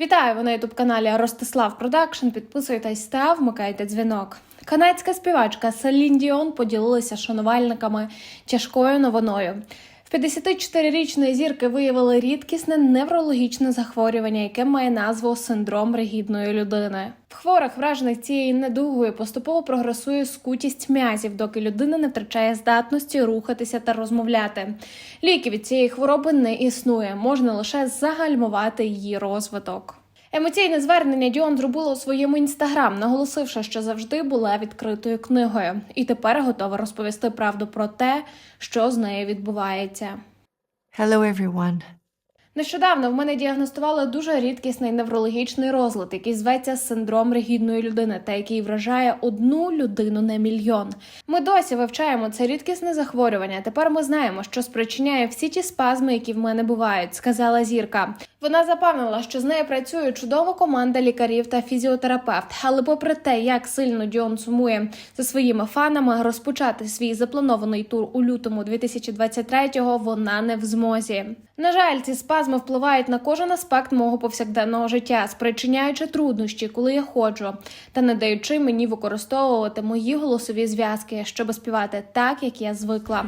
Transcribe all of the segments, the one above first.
Вітаю ви на ютуб каналі Ростислав Продакшн. Підписуйтесь та вмикайте дзвінок. Канадська співачка Селін Діон поділилася шанувальниками тяжкою новиною. В 54-річної зірки виявили рідкісне неврологічне захворювання, яке має назву синдром ригідної людини. В хворих, вражених цією недугою, поступово прогресує скутість м'язів, доки людина не втрачає здатності рухатися та розмовляти. Ліки від цієї хвороби не існує, можна лише загальмувати її розвиток. Емоційне звернення Діон зробила у своєму інстаграм, наголосивши, що завжди була відкритою книгою, і тепер готова розповісти правду про те, що з нею відбувається. Hello, everyone. Нещодавно в мене діагностували дуже рідкісний неврологічний розлад, який зветься синдром ригідної людини, та який вражає одну людину на мільйон. Ми досі вивчаємо це рідкісне захворювання. Тепер ми знаємо, що спричиняє всі ті спазми, які в мене бувають, сказала зірка. Вона запевнила, що з нею працює чудова команда лікарів та фізіотерапевт. Але, попри те, як сильно Діон сумує за своїми фанами, розпочати свій запланований тур у лютому 2023-го вона не в змозі. На жаль, ці спазми впливають на кожен аспект мого повсякденного життя, спричиняючи труднощі, коли я ходжу, та не даючи мені використовувати мої голосові зв'язки, щоб співати так, як я звикла.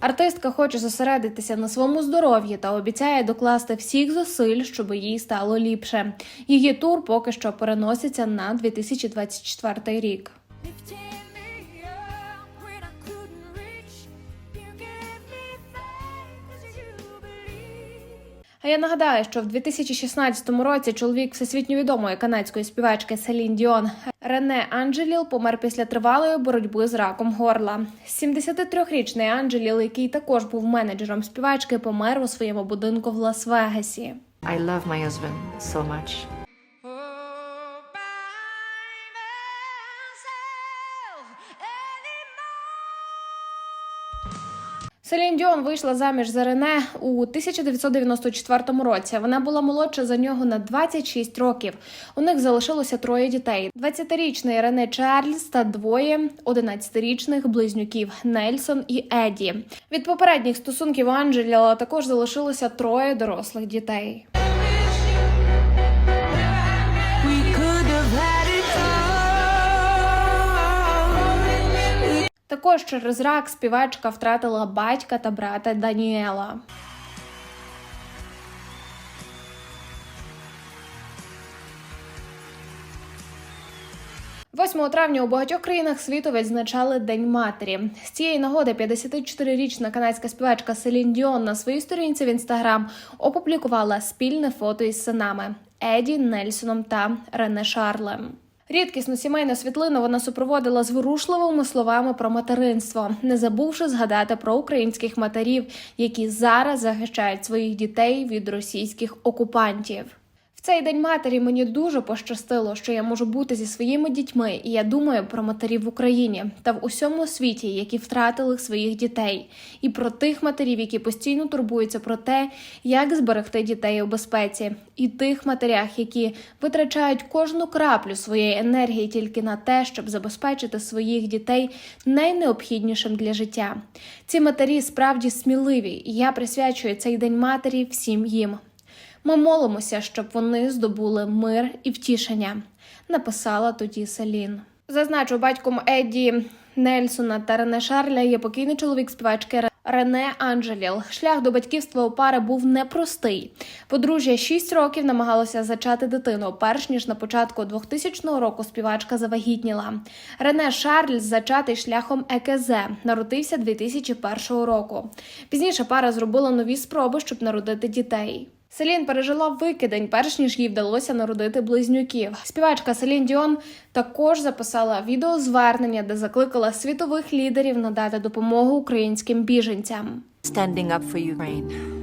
Артистка хоче зосередитися на своєму здоров'ї та обіцяє докласти всіх зусиль, щоб їй стало ліпше. Її тур поки що переноситься на 2024 рік. А я нагадаю, що в 2016 році чоловік всесвітньо відомої канадської співачки Селін Діон Рене Анджеліл помер після тривалої боротьби з раком горла. 73-річний Анджеліл, який також був менеджером співачки, помер у своєму будинку в Лас-Вегасі. I love my husband so much. Селін Діон вийшла заміж за Рене у 1994 році. Вона була молодша за нього на 26 років. У них залишилося троє дітей: 20-річний Рене Чарльз та двоє 11-річних близнюків Нельсон і Еді. Від попередніх стосунків Анджеліла також залишилося троє дорослих дітей. Також через рак співачка втратила батька та брата Даніела. 8 травня у багатьох країнах світу відзначали День матері. З цієї нагоди 54-річна канадська співачка Селін Діон на своїй сторінці в інстаграм опублікувала спільне фото із синами Еді, Нельсоном та Рене Шарлем. Рідкісну сімейну світлину вона супроводила зворушливими словами про материнство, не забувши згадати про українських матерів, які зараз захищають своїх дітей від російських окупантів. Цей день матері мені дуже пощастило, що я можу бути зі своїми дітьми, і я думаю про матерів в Україні та в усьому світі, які втратили своїх дітей, і про тих матерів, які постійно турбуються про те, як зберегти дітей у безпеці, і тих матерях, які витрачають кожну краплю своєї енергії тільки на те, щоб забезпечити своїх дітей найнеобхіднішим для життя. Ці матері справді сміливі, і я присвячую цей день матері всім їм. Ми молимося, щоб вони здобули мир і втішення, написала тоді Селін. Зазначу, батьком Едді Нельсона та Рене Шарля є покійний чоловік співачки Рене Анджеліл. Шлях до батьківства у пари був непростий. Подружжя 6 років намагалося зачати дитину. Перш ніж на початку 2000 року співачка завагітніла. Рене Шарль зачатий шляхом ЕКЗ народився 2001 року. Пізніше пара зробила нові спроби, щоб народити дітей. Селін пережила викидень, перш ніж їй вдалося народити близнюків. Співачка Селін Діон також записала відеозвернення, де закликала світових лідерів надати допомогу українським біженцям. Standing up for Ukraine.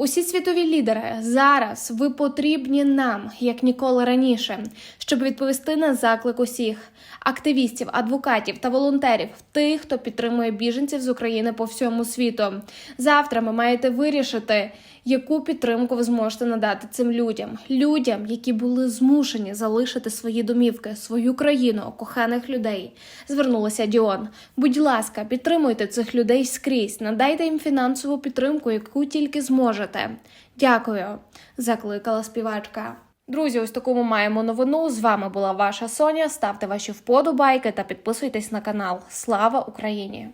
Усі світові лідери зараз ви потрібні нам, як ніколи раніше, щоб відповісти на заклик усіх активістів, адвокатів та волонтерів, тих, хто підтримує біженців з України по всьому світу. Завтра ви маєте вирішити, Яку підтримку ви зможете надати цим людям? Людям, які були змушені залишити свої домівки, свою країну, коханих людей. Звернулася Діон. Будь ласка, підтримуйте цих людей скрізь, надайте їм фінансову підтримку, яку тільки зможете. Дякую, закликала співачка. Друзі, ось таку ми маємо новину. З вами була ваша Соня. Ставте ваші вподобайки та підписуйтесь на канал. Слава Україні!